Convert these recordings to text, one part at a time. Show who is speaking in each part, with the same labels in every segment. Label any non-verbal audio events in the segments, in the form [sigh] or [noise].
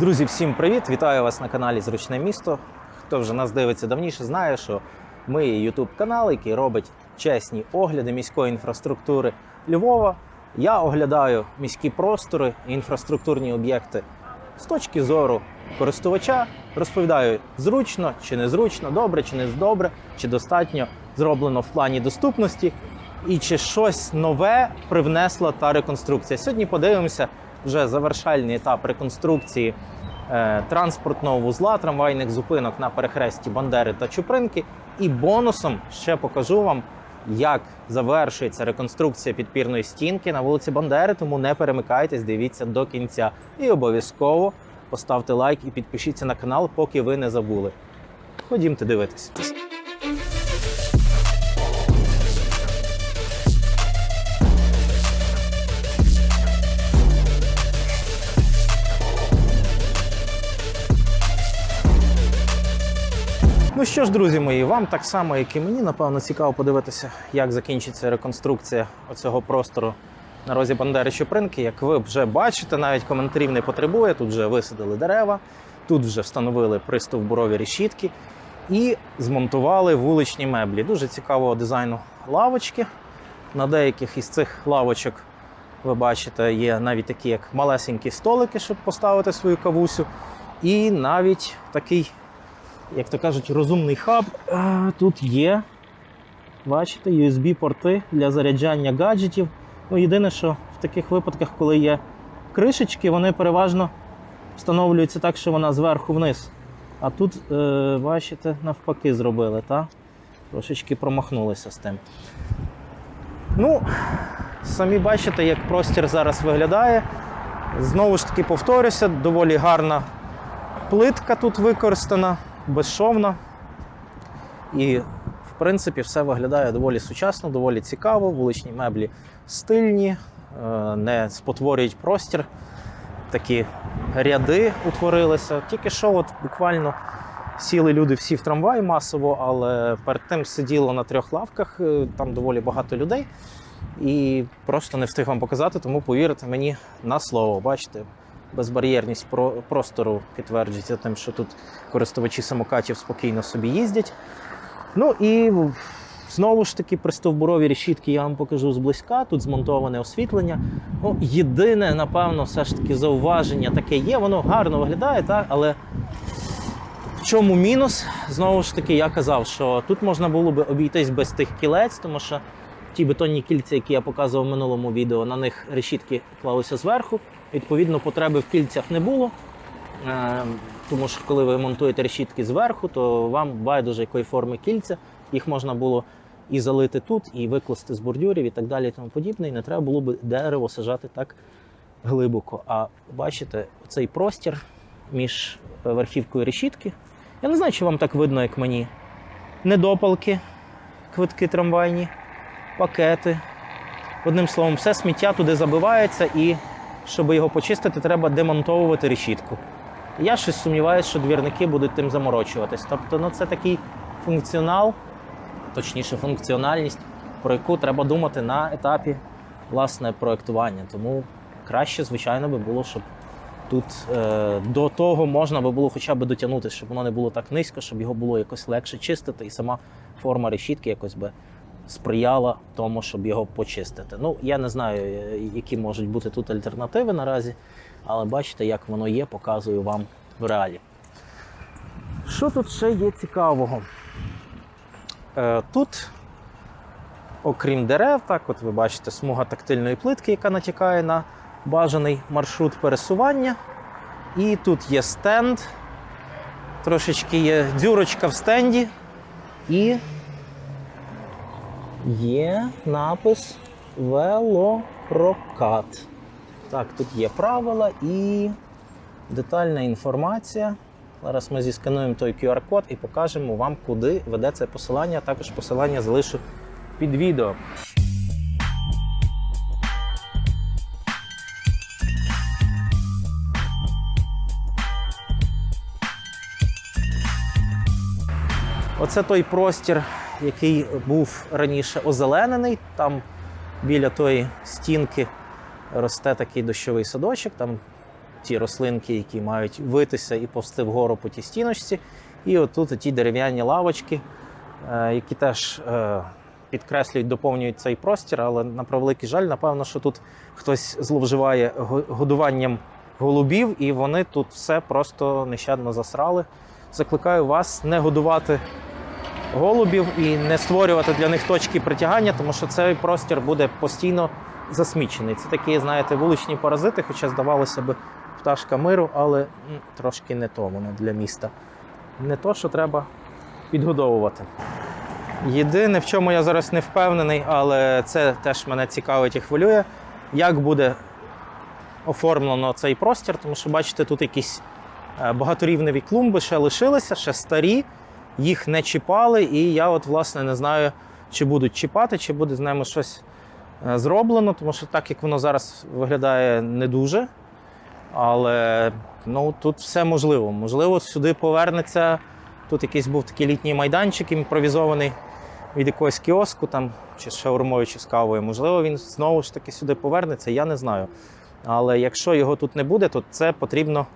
Speaker 1: Друзі, всім привіт! Вітаю вас на каналі Зручне місто. Хто вже нас дивиться давніше, знає, що ми є YouTube канал, який робить чесні огляди міської інфраструктури Львова. Я оглядаю міські простори і інфраструктурні об'єкти з точки зору користувача. Розповідаю зручно чи незручно, добре чи не добре, чи достатньо зроблено в плані доступності, і чи щось нове привнесла та реконструкція. Сьогодні подивимося вже завершальний етап реконструкції е, транспортного вузла, трамвайних зупинок на перехресті Бандери та Чупринки. І бонусом ще покажу вам, як завершується реконструкція підпірної стінки на вулиці Бандери. Тому не перемикайтесь, дивіться до кінця. І обов'язково поставте лайк і підпишіться на канал, поки ви не забули. Ходімте дивитись. Ну що ж, друзі мої, вам так само, як і мені, напевно, цікаво подивитися, як закінчиться реконструкція оцього простору на розі Бандери Чупринки. Як ви вже бачите, навіть коментарів не потребує. Тут вже висадили дерева, тут вже встановили пристовбурові решітки і змонтували вуличні меблі. Дуже цікавого дизайну лавочки. На деяких із цих лавочок ви бачите, є навіть такі, як малесенькі столики, щоб поставити свою кавусю. І навіть такий як то кажуть, розумний хаб. А, Тут є, бачите, USB-порти для заряджання гаджетів. Ну, єдине, що в таких випадках, коли є кришечки, вони переважно встановлюються так, що вона зверху вниз. А тут, е, бачите, навпаки зробили, та? трошечки промахнулися з тим. Ну, самі бачите, як простір зараз виглядає. Знову ж таки повторюся, доволі гарна плитка тут використана безшовно. І, в принципі, все виглядає доволі сучасно, доволі цікаво. Вуличні меблі стильні, е, не спотворюють простір. Такі ряди утворилися. Тільки що, от буквально сіли люди всі в трамвай масово, але перед тим сиділо на трьох лавках, е, там доволі багато людей. І просто не встиг вам показати, тому повірте мені на слово. Бачите, безбар'єрність про- простору підтверджується тим, що тут користувачі самокатів спокійно собі їздять. Ну і знову ж таки пристовбурові решітки я вам покажу зблизька. Тут змонтоване освітлення. Ну, єдине, напевно, все ж таки зауваження таке є. Воно гарно виглядає, так, але в чому мінус? Знову ж таки, я казав, що тут можна було би обійтись без тих кілець, тому що ті бетонні кільця, які я показував в минулому відео, на них решітки клалися зверху. Відповідно, потреби в кільцях не було. Е, Тому що коли ви монтуєте решітки зверху, то вам байдуже якої форми кільця, їх можна було і залити тут, і викласти з бордюрів, і так далі, і тому подібне. І не треба було б дерево сажати так глибоко. А бачите, цей простір між верхівкою решітки. Я не знаю, чи вам так видно, як мені. Недопалки, квитки трамвайні, пакети. Одним словом, все сміття туди забивається, і щоб його почистити, треба демонтовувати решітку. Я щось сумніваюся, що двірники будуть тим заморочуватись. Тобто, ну це такий функціонал, точніше, функціональність, про яку треба думати на етапі власне проектування. Тому краще, звичайно, би було, щоб тут е, до того можна би було хоча б дотягнути, щоб воно не було так низько, щоб його було якось легше чистити, і сама форма решітки якось би сприяла тому, щоб його почистити. Ну, я не знаю, е, які можуть бути тут альтернативи наразі, але бачите, як воно є, показую вам в реалі. Що тут ще є цікавого? Е, Тут, окрім дерев, так, от ви бачите, смуга тактильної плитки, яка натякає на бажаний маршрут пересування. І тут є стенд, трошечки є дзюрочка в стенді. І є напис велопрокат. Так, тут є правила і детальна інформація. Зараз ми зіскануємо той QR-код і покажемо вам, куди веде це посилання. Також посилання залишу під відео. Оце той простір, який був раніше озеленений. Там біля тої стінки росте такий дощовий садочок, там ті рослинки, які мають витися і повсти вгору по тій стіночці. І отут ті дерев'яні лавочки, е, які теж е, підкреслюють, доповнюють цей простір, але на превеликий жаль, напевно, що тут хтось зловживає годуванням голубів, і вони тут все просто нещадно засрали. Закликаю вас не годувати голубів і не створювати для них точки притягання, тому що цей простір буде постійно засмічений. Це такі, знаєте, вуличні паразити, хоча здавалося б, пташка миру, але трошки не то воно для міста. Не то, що треба підгодовувати. Єдине, в чому я зараз не впевнений, але це теж мене цікавить і хвилює, як буде оформлено цей простір, тому що бачите, тут якісь е, багаторівневі клумби ще лишилися, ще старі, їх не чіпали, і я от власне не знаю, чи будуть чіпати, чи буде з ними щось е, зроблено, тому що так як воно зараз виглядає не дуже. Але ну, тут все можливо. Можливо, сюди повернеться. Тут якийсь був такий літній майданчик імпровізований від якогось кіоску там, чи шаурмою, чи з кавою. Можливо, він знову ж таки сюди повернеться, я не знаю. Але якщо його тут не буде, то це потрібно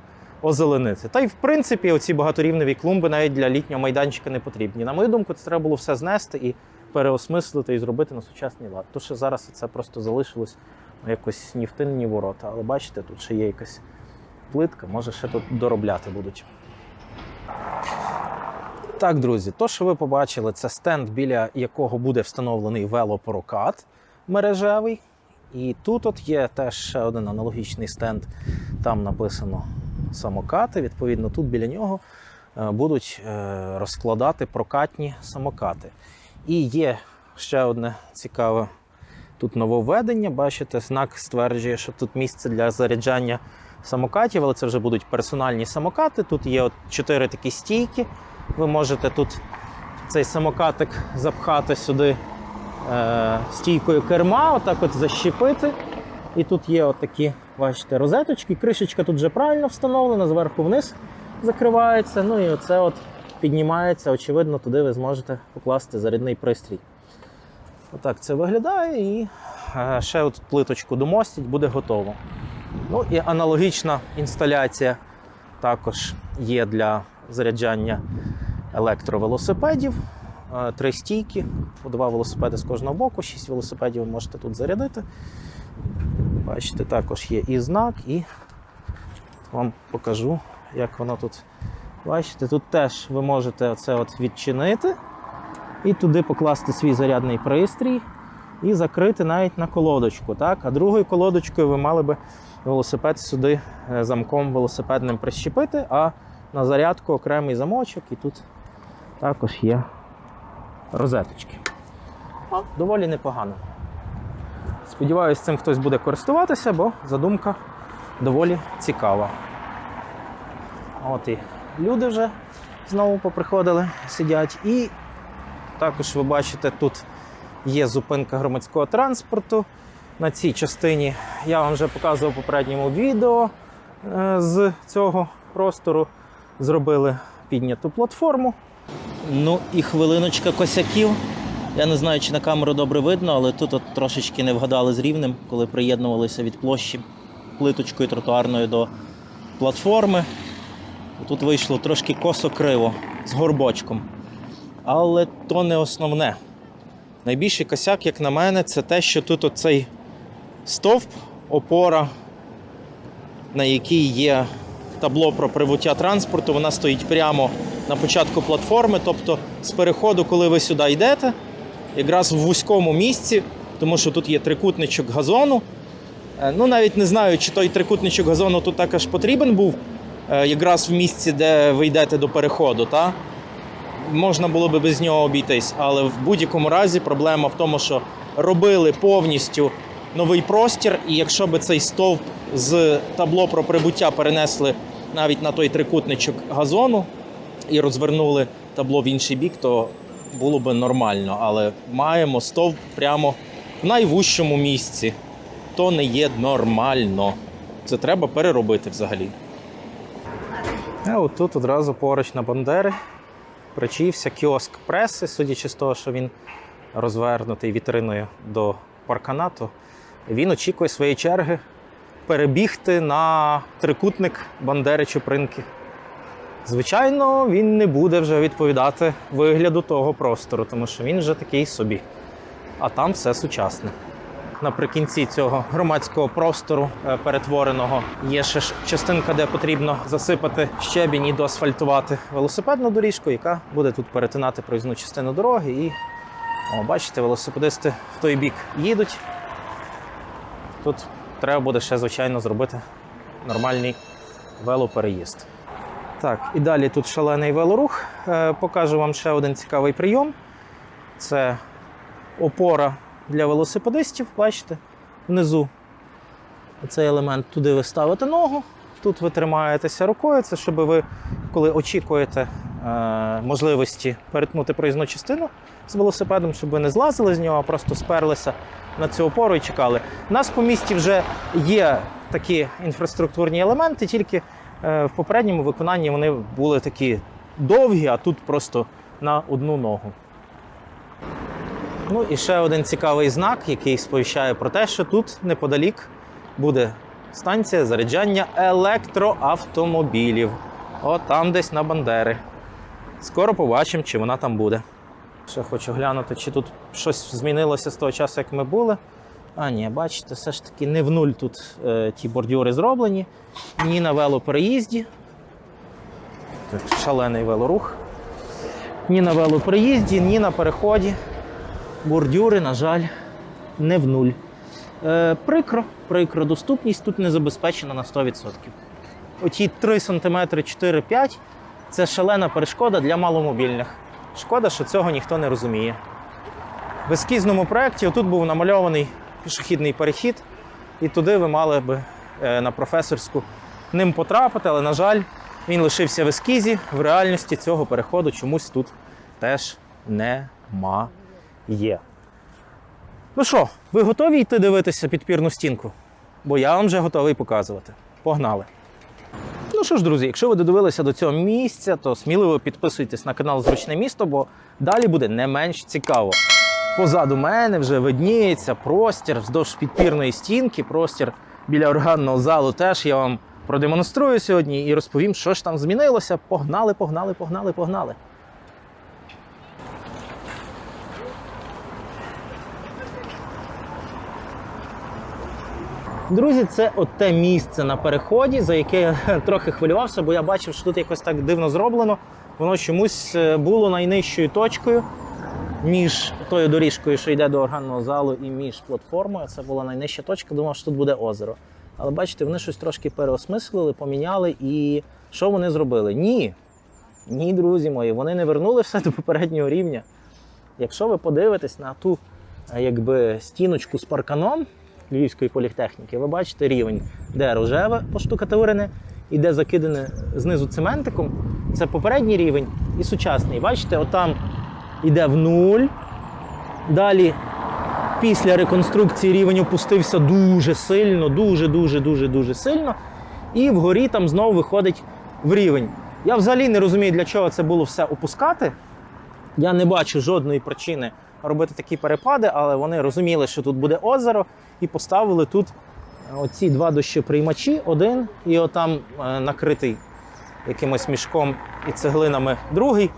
Speaker 1: озеленити. Та й в принципі, оці багаторівневі клумби навіть для літнього майданчика не потрібні. На мою думку, це треба було все знести і переосмислити і зробити на сучасний лад. То що зараз це просто залишилось якось ні в тин, ні в ворота. Але бачите, тут ще є якась плитка, може ще тут доробляти будуть. Так, друзі, то, що ви побачили, це стенд, біля якого буде встановлений велопрокат мережевий. І тут от є теж ще один аналогічний стенд. Там написано самокати. Відповідно, тут біля нього е, будуть е, розкладати прокатні самокати. І є ще одне цікаве тут нововведення. Бачите, знак стверджує, що тут місце для заряджання самокатів, але це вже будуть персональні самокати. Тут є от чотири такі стійки. Ви можете тут цей самокатик запхати сюди е, стійкою керма, отак от защепити. І тут є отакі, бачите, розеточки. Кришечка тут вже правильно встановлена, зверху вниз закривається. Ну і оце от піднімається. Очевидно, туди ви зможете покласти зарядний пристрій. Отак це виглядає. І е, ще от плиточку домостять, буде готово. Ну і аналогічна інсталяція також є для заряджання електровелосипедів. Е, Три стійки, по два велосипеди з кожного боку, шість велосипедів ви можете тут зарядити. Бачите, також є і знак, і вам покажу, як воно тут. Бачите, тут теж ви можете оце от відчинити і туди покласти свій зарядний пристрій і закрити навіть на колодочку. Так? А другою колодочкою ви мали би велосипед сюди е, замком велосипедним прищепити, а на зарядку окремий замочок, і тут також є розеточки. О, доволі непогано. Сподіваюсь, цим хтось буде користуватися, бо задумка доволі цікава. От і люди вже знову поприходили, сидять. І також ви бачите, тут є зупинка громадського транспорту. На цій частині я вам вже показував в попередньому відео е, з цього простору. Зробили підняту платформу. Ну і хвилиночка косяків. Я не знаю, чи на камеру добре видно, але тут от трошечки не вгадали з рівнем, коли приєднувалися від площі плиточкою тротуарною до платформи. Тут вийшло трошки косо-криво з горбочком. Але то не основне. Найбільший косяк, як на мене, це те, що тут оцей стовп, опора, на якій є табло про прибуття транспорту, вона стоїть прямо на початку платформи. Тобто з переходу, коли ви сюди йдете, якраз в вузькому місці, тому що тут є трикутничок газону. Е, Ну, навіть не знаю, чи той трикутничок газону тут також потрібен був, е, якраз в місці, де ви йдете до переходу. Та? Можна було би без нього обійтись, але в будь-якому разі проблема в тому, що робили повністю новий простір, і якщо би цей стовп з табло про прибуття перенесли навіть на той трикутничок газону і розвернули табло в інший бік, то було би нормально. Але маємо стовп прямо в найвужчому місці. То не є нормально. Це треба переробити взагалі. А от тут одразу поруч на Бандери причаївся кіоск преси, судячи з того, що він розвернутий вітриною до парканату. Він очікує своєї черги перебігти на трикутник Бандери Чупринки. Звичайно, він не буде вже відповідати вигляду того простору, тому що він вже такий собі. А там все сучасне. Наприкінці цього громадського простору е, перетвореного є ще ж частинка, де потрібно засипати щебінь і доасфальтувати велосипедну доріжку, яка буде тут перетинати проїзну частину дороги. І о, бачите, велосипедисти в той бік їдуть. Тут треба буде ще, звичайно, зробити нормальний велопереїзд. Так, і далі тут шалений велорух. Е, Покажу вам ще один цікавий прийом. Це опора для велосипедистів, бачите, внизу. Цей елемент туди ви ставите ногу, тут ви тримаєтеся рукою. Це щоб ви, коли очікуєте е, можливості перетнути проїзну частину з велосипедом, щоб ви не злазили з нього, а просто сперлися на цю опору і чекали. У нас по місті вже є такі інфраструктурні елементи, тільки в попередньому виконанні вони були такі довгі, а тут просто на одну ногу. Ну і ще один цікавий знак, який сповіщає про те, що тут неподалік буде станція заряджання електроавтомобілів. От там десь на Бандери. Скоро побачимо, чи вона там буде. Ще хочу глянути, чи тут щось змінилося з того часу, як ми були. А, ні, бачите, все ж таки не в нуль тут е, ті бордюри зроблені, ні на велопереїзді. Тут шалений велорух. Ні на велопереїзді, ні на переході. Бордюри, на жаль, не в нуль. Е, прикро, прикро, доступність тут не забезпечена на 100%. Оті 3 см 4-5 це шалена перешкода для маломобільних. Шкода, що цього ніхто не розуміє. В ескізному проєкті тут був намальований пішохідний перехід, і туди ви мали би е, на професорську ним потрапити, але, на жаль, він лишився в ескізі. В реальності цього переходу чомусь тут теж немає. Ну що, ви готові йти дивитися підпірну стінку? Бо я вам вже готовий показувати. Погнали! Ну що ж, друзі, якщо ви додивилися до цього місця, то сміливо підписуйтесь на канал Зручне місто, бо далі буде не менш цікаво. Позаду мене вже видніється простір вздовж підпірної стінки, простір біля органного залу. Теж я вам продемонструю сьогодні і розповім, що ж там змінилося. Погнали, погнали, погнали, погнали. Друзі, це от те місце на переході, за яке я [laughs] трохи хвилювався, бо я бачив, що тут якось так дивно зроблено. Воно чомусь е, було найнижчою точкою між тою доріжкою, що йде до органного залу, і між платформою. Це була найнижча точка. Думав, що тут буде озеро. Але бачите, вони щось трошки переосмислили, поміняли. І що вони зробили? Ні. Ні, друзі мої, вони не вернули все до попереднього рівня. Якщо ви подивитесь на ту якби, стіночку з парканом Львівської політехніки, ви бачите рівень, де рожеве поштукатурене і де закидане знизу цементиком. Це попередній рівень і сучасний. Бачите, отам йде в нуль. Далі після реконструкції рівень опустився дуже сильно, дуже, дуже, сильно. І вгорі там знову виходить в рівень. Я взагалі не розумію, для чого це було все опускати. Я не бачу жодної причини робити такі перепади, але вони розуміли, що тут буде озеро, і поставили тут оці два дощоприймачі, один і отам е, накритий якимось мішком і цеглинами другий.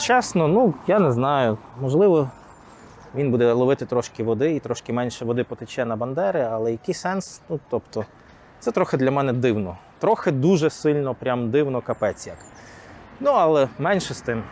Speaker 1: Чесно, ну я не знаю. Можливо, він буде ловити трошки води і трошки менше води потече на бандери, але який сенс? Ну, тобто, це трохи для мене дивно. Трохи дуже сильно, прям дивно, капець як. Ну, але менше з тим,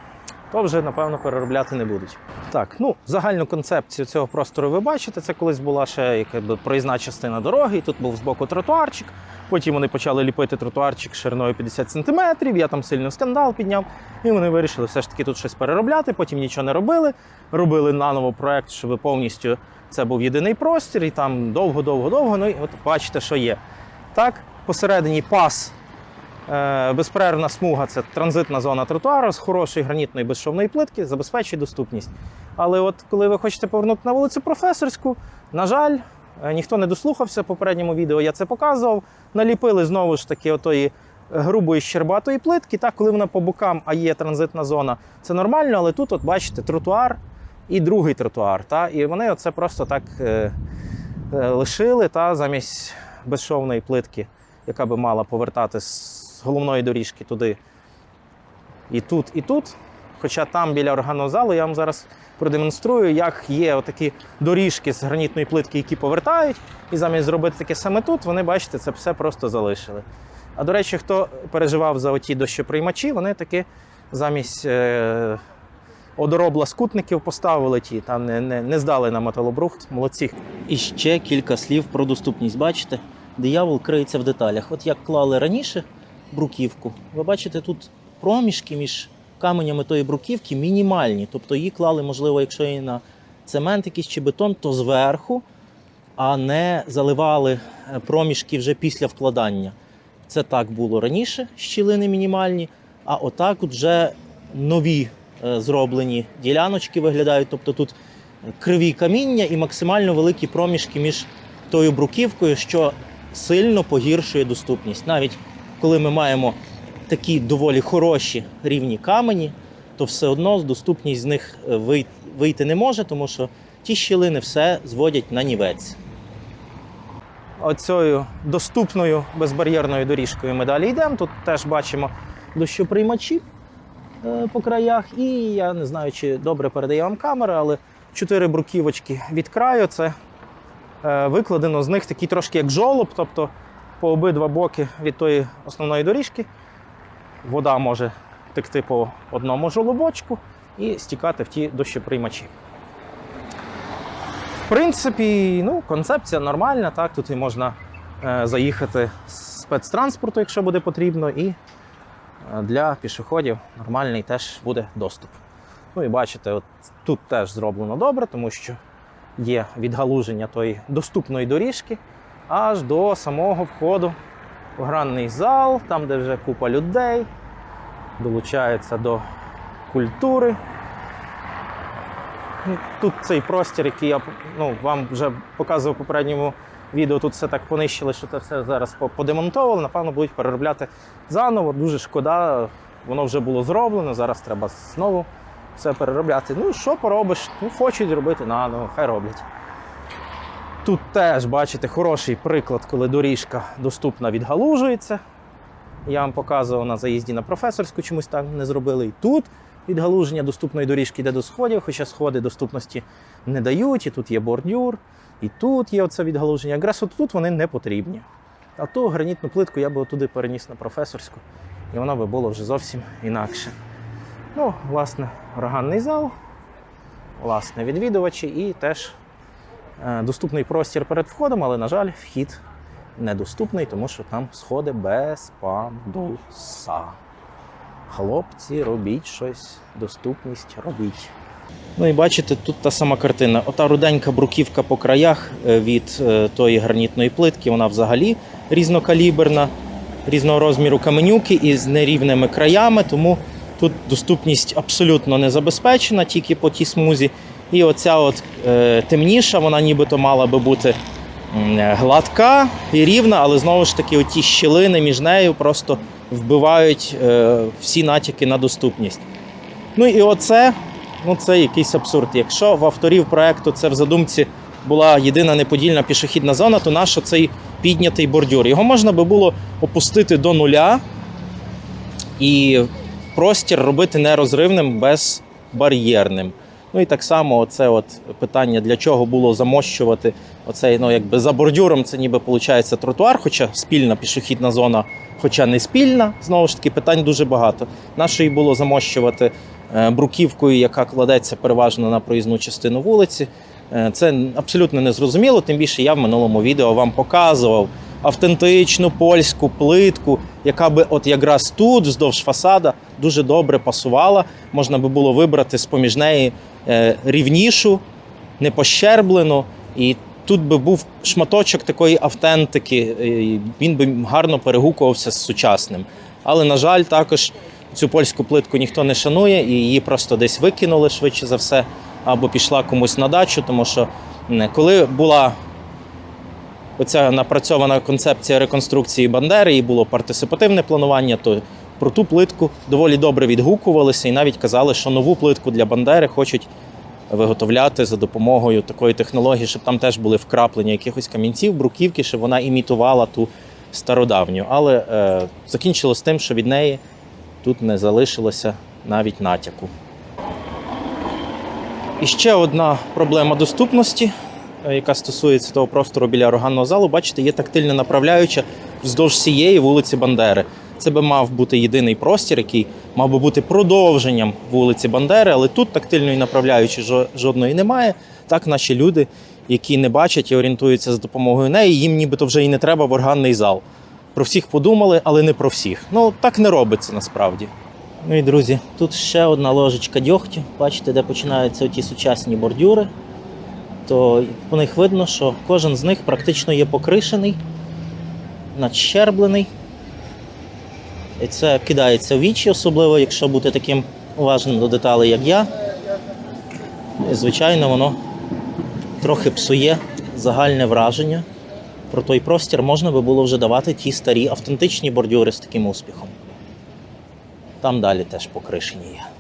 Speaker 1: то вже, напевно, переробляти не будуть. Так, ну, загальну концепцію цього простору ви бачите. Це колись була ще якби, проїзна частина дороги, і тут був збоку тротуарчик. Потім вони почали ліпити тротуарчик шириною 50 см, я там сильно скандал підняв. І вони вирішили все ж таки тут щось переробляти, потім нічого не робили. Робили наново проект, щоб повністю це був єдиний простір, і там довго-довго-довго. Ну і от бачите, що є. Так, посередині пас Е, Безперервна смуга це транзитна зона тротуару з хорошої гранітної безшовної плитки, забезпечує доступність. Але от коли ви хочете повернути на вулицю професорську, на жаль, ніхто не дослухався. В попередньому відео я це показував. Наліпили знову ж таки отої грубої щербатої плитки. Так, коли вона по бокам, а є транзитна зона, це нормально, але тут, от бачите, тротуар і другий тротуар. Та? І вони оце просто так е, е, лишили та, замість безшовної плитки, яка би мала повертати з головної доріжки туди. І тут, і тут. Хоча там біля органозалу я вам зараз продемонструю, як є отакі доріжки з гранітної плитки, які повертають. І замість зробити таке саме тут, вони, бачите, це все просто залишили. А до речі, хто переживав за оті дощоприймачі, вони таки замість е, одоробла скутників поставили ті, там не, не, не здали на металобрухт. Молодці.
Speaker 2: І ще кілька слів про доступність. Бачите, диявол криється в деталях. От як клали раніше бруківку, ви бачите, тут проміжки між каменями тої бруківки мінімальні. Тобто її клали, можливо, якщо і на цемент якийсь чи бетон, то зверху, а не заливали е, проміжки вже після вкладання. Це так було раніше, щілини мінімальні, а отак от вже нові е, зроблені діляночки виглядають. Тобто тут криві каміння і максимально великі проміжки між тою бруківкою, що сильно погіршує доступність. Навіть коли ми маємо такі доволі хороші рівні камені, то все одно доступність з них е, вийти не може, тому що ті щілини все зводять на нівець.
Speaker 1: Оцею доступною безбар'єрною доріжкою ми далі йдемо. Тут теж бачимо дощоприймачі е, по краях. І я не знаю, чи добре передає вам камера, але чотири бруківочки від краю. Це е, викладено з них такий трошки як жолоб, тобто по обидва боки від тої основної доріжки. Вода може текти по одному жолобочку і стікати в ті дощоприймачі. В принципі, ну, концепція нормальна, так, тут і можна е, заїхати з спецтранспорту, якщо буде потрібно, і е, для пішоходів нормальний теж буде доступ. Ну і бачите, от тут теж зроблено добре, тому що є відгалуження тої доступної доріжки аж до самого входу гранний зал, там, де вже купа людей, долучаються до культури. Ну, Тут цей простір, який я ну, вам вже показував в попередньому відео, тут все так понищили, що це все зараз по- подемонтовували. Напевно, будуть переробляти заново. Дуже шкода, воно вже було зроблено. Зараз треба знову все переробляти. Ну, що поробиш? Ну, хочуть робити наново, хай роблять. Тут теж бачите хороший приклад, коли доріжка доступна відгалужується. Я вам показував на заїзді на професорську, чомусь так не зробили. І тут відгалуження доступної доріжки йде до сходів, хоча сходи доступності не дають, і тут є бордюр, і тут є оце відгалуження. Якраз от тут вони не потрібні. А ту гранітну плитку я би туди переніс на професорську, і воно би було вже зовсім інакше. Ну, власне, органний зал, власне, відвідувачі і теж доступний простір перед входом, але, на жаль, вхід недоступний, тому що там сходи без пандуса. Хлопці, робіть щось, доступність робіть.
Speaker 2: Ну і бачите, тут та сама картина. Ота руденька бруківка по краях е, від е, тої гранітної плитки, вона взагалі різнокаліберна, різного розміру каменюки із нерівними краями, тому тут доступність абсолютно не забезпечена, тільки по тій смузі. І оця от е, темніша, вона нібито мала би бути гладка і рівна, але знову ж таки, оті щілини між нею просто вбивають е, всі натяки на доступність. Ну і оце, ну це якийсь абсурд. Якщо в авторів проекту це в задумці була єдина неподільна пішохідна зона, то наш цей піднятий бордюр. Його можна би було опустити до нуля і простір робити нерозривним, безбар'єрним. Ну і так само, це от питання, для чого було замощувати оцей, ну якби за бордюром, це ніби виходить тротуар, хоча спільна пішохідна зона, хоча не спільна. Знову ж таки, питань дуже багато. Нащо її було замощувати е, бруківкою, яка кладеться переважно на проїзну частину вулиці. Е, Це абсолютно незрозуміло. Тим більше я в минулому відео вам показував автентичну польську плитку, яка би от якраз тут, вздовж фасада, дуже добре пасувала. Можна би було вибрати з-поміж неї е, рівнішу, непощерблену. І тут би був шматочок такої автентики, е, він би гарно перегукувався з сучасним. Але, на жаль, також цю польську плитку ніхто не шанує, і її просто десь викинули швидше за все, або пішла комусь на дачу, тому що коли була оця напрацьована концепція реконструкції Бандери і було партисипативне планування, то про ту плитку доволі добре відгукувалися і навіть казали, що нову плитку для Бандери хочуть виготовляти за допомогою такої технології, щоб там теж були вкраплення якихось камінців, бруківки, щоб вона імітувала ту стародавню. Але е, закінчилось тим, що від неї тут не залишилося навіть натяку. І ще одна проблема доступності, яка стосується того простору біля органного залу. Бачите, є тактильна направляюча вздовж всієї вулиці Бандери. Це би мав бути єдиний простір, який мав би бути продовженням вулиці Бандери, але тут тактильної направляючої жодної немає. Так наші люди, які не бачать і орієнтуються за допомогою неї, їм нібито вже і не треба в органний зал. Про всіх подумали, але не про всіх. Ну так не робиться насправді. Ну і друзі, тут ще одна ложечка дьогтю. Бачите, де починаються ті сучасні бордюри. То по них видно, що кожен з них практично є покришений, надщерблений. І це кидається в вічі, особливо, якщо бути таким уважним до деталей, як я. І, звичайно, воно трохи псує загальне враження. Про той простір можна би було вже давати ті старі автентичні бордюри з таким успіхом. Там далі теж покришені є.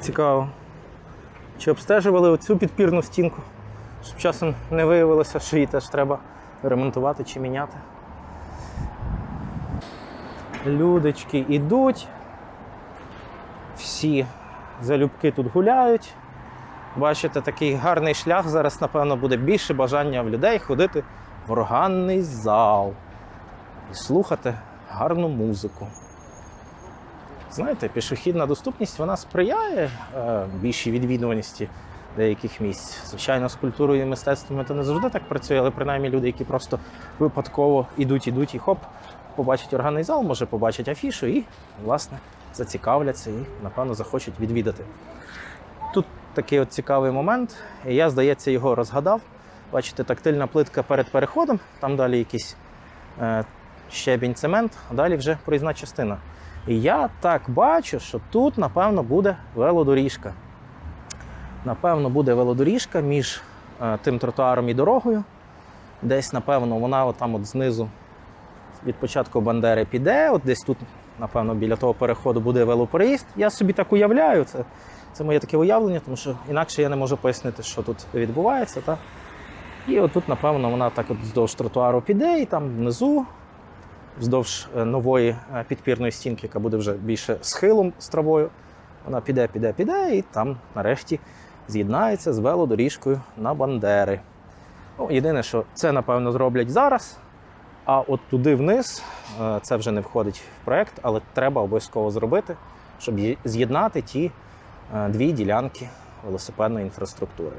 Speaker 1: Цікаво. Чи обстежували оцю підпірну стінку, щоб часом не виявилося, що її теж треба ремонтувати чи міняти. Людочки ідуть. Всі залюбки тут гуляють. Бачите, такий гарний шлях. Зараз, напевно, буде більше бажання в людей ходити в органний зал і слухати гарну музику. Знаєте, пішохідна доступність вона сприяє е, більшій відвідуваності деяких місць. Звичайно, з культурою і мистецтвом це не завжди так працює, але принаймні люди, які просто випадково ідуть, ідуть і хоп, побачать органний зал, може побачать афішу і, власне, зацікавляться і, напевно, захочуть відвідати. Тут такий от цікавий момент, і я, здається, його розгадав. Бачите, тактильна плитка перед переходом, там далі якийсь е, щебінь, цемент, а далі вже проїзна частина. І я так бачу, що тут, напевно, буде велодоріжка. Напевно, буде велодоріжка між е, тим тротуаром і дорогою. Десь, напевно, вона там от знизу від початку Бандери піде. От десь тут, напевно, біля того переходу буде велопереїзд. Я собі так уявляю. Це, це моє таке уявлення, тому що інакше я не можу пояснити, що тут відбувається. Та? І отут, напевно, вона так от вздовж тротуару піде, і там внизу вздовж е, нової е, підпірної стінки, яка буде вже більше схилом з травою. Вона піде, піде, піде, і там нарешті з'єднається з велодоріжкою на Бандери. Ну, єдине, що це, напевно, зроблять зараз. А от туди вниз е, це вже не входить в проект, але треба обов'язково зробити, щоб з'єднати ті дві ділянки велосипедної інфраструктури.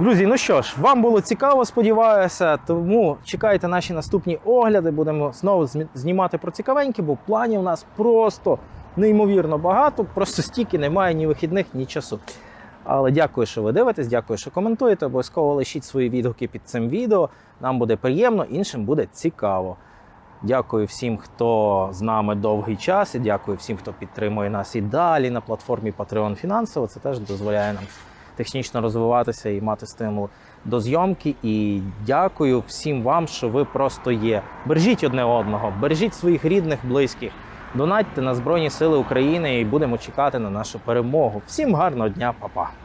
Speaker 1: Друзі, ну що ж, вам було цікаво, сподіваюся, тому чекайте наші наступні огляди. Будемо знову знімати про цікавеньке, бо планів у нас просто неймовірно багато, просто стільки немає ні вихідних, ні часу. Але дякую, що ви дивитесь, дякую, що коментуєте. Обов'язково лишіть свої відгуки під цим відео. Нам буде приємно, іншим буде цікаво. Дякую всім, хто з нами довгий час, і дякую всім, хто підтримує нас і далі на платформі Patreon фінансово. Це теж дозволяє нам технічно розвиватися і мати стимул до зйомки. І дякую всім вам, що ви просто є. Бережіть одне одного, бережіть своїх рідних, близьких, донатьте на Збройні Сили України і будемо чекати на нашу перемогу. Всім гарного дня, па-па!